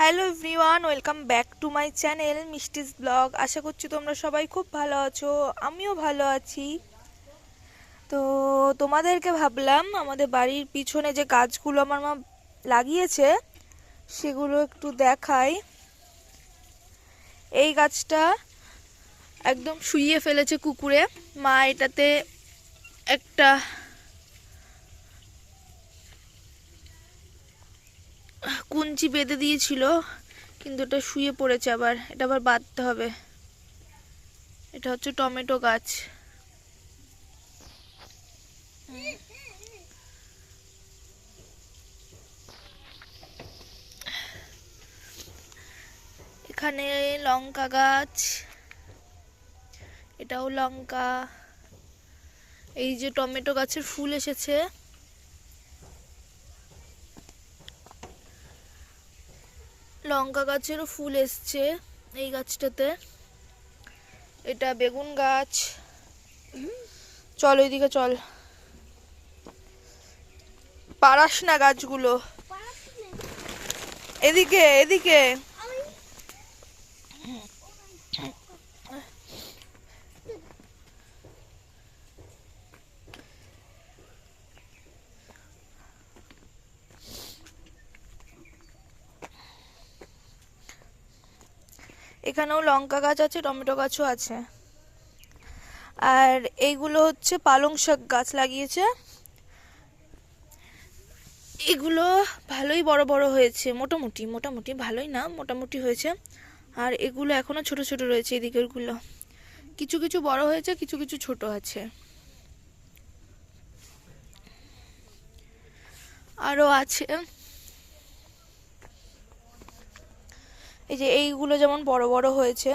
Hello everyone, welcome back to my channel Mishti's blog. আশা করছি তোমরা সবাই খুব ভালো আছো, আমিও ভালো আছি। তো তোমাদেরকে ভাবলাম, আমাদের বাড়ির পিছনে যে গাছগুলো আমার মা লাগিয়েছে, সেগুলো একটু দেখাই। এই গাছটা একদম শুইয়ে ফেলেছে কুকুরে। মা এটাতে একটা কুঞ্চি বেঁধে দিয়েছিল, কিন্তু এটা শুয়ে পড়েছে আবার। এটা আবার বাঁধতে হবে। এটা হচ্ছে টমেটো গাছ। এখানে লঙ্কা গাছ। এটাও লঙ্কা। এই যে টমেটো গাছের ফুল এসেছে। লঙ্কা গাছেরও ফুল এসছে এই গাছটাতে। এটা বেগুন গাছ। চল ওইদিকে চল। পারাস না গাছগুলো। এদিকে এদিকে। এখানেও লঙ্কা গাছ আছে, টমেটো গাছও আছে। আর এইগুলো হচ্ছে পালং শাক গাছ লাগিয়েছে। এগুলো ভালোই বড় বড় হয়েছে, মোটামুটি মোটামুটি ভালোই না, মোটামুটি হয়েছে। আর এগুলো এখনও ছোট ছোট রয়েছে এদিকেরগুলো কিছু কিছু বড় হয়েছে, কিছু কিছু ছোট আছে। আরও আছে। এই যে এইগুলো যেমন বড় বড় হয়েছে।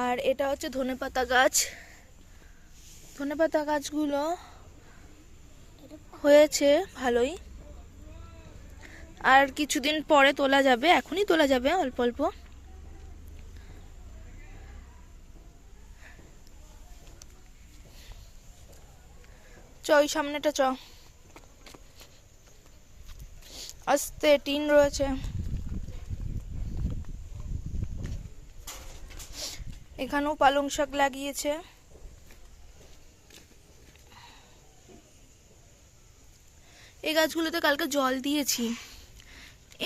আর এটা হচ্ছে ধনেপাতা গাছ। ধনেপাতা গাছগুলো হয়েছে ভালোই। আর কিছুদিন পরে তোলা যাবে, এখনই তোলা যাবে অল্প অল্প। চ, ওই সামনেটা চ। আস্তে, টিন রয়েছে। এখানেও পালং শাক লাগিয়েছে। এই গাছগুলোতে কালকে জল দিয়েছি।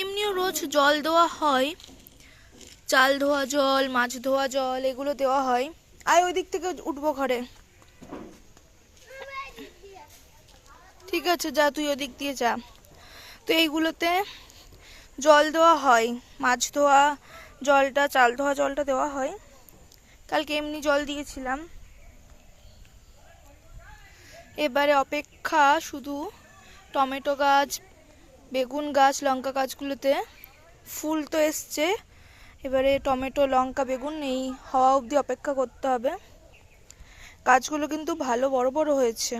এমনিও রোজ জল দেওয়া হয়। চাল ধোয়া জল, মাছ ধোয়া জল, এগুলো দেওয়া হয়। আয় ওই দিক থেকে উঠবো ঘরে। ঠিক আছে, যা, তুই ওদিক দিয়ে যা। তো এইগুলোতে জল দেওয়া হয়। মাছ ধোয়া জলটা, চাল ধোয়া জলটা দেওয়া হয়। কালকে এমনি জল দিয়েছিলাম। এবারে অপেক্ষা শুধু টমেটো গাছ, বেগুন গাছ, লঙ্কা গাছগুলোতে ফুল তো এসছে। এবারে টমেটো, লঙ্কা, বেগুন এই হওয়া অবধি অপেক্ষা করতে হবে। গাছগুলো কিন্তু ভালো বড় বড় হয়েছে।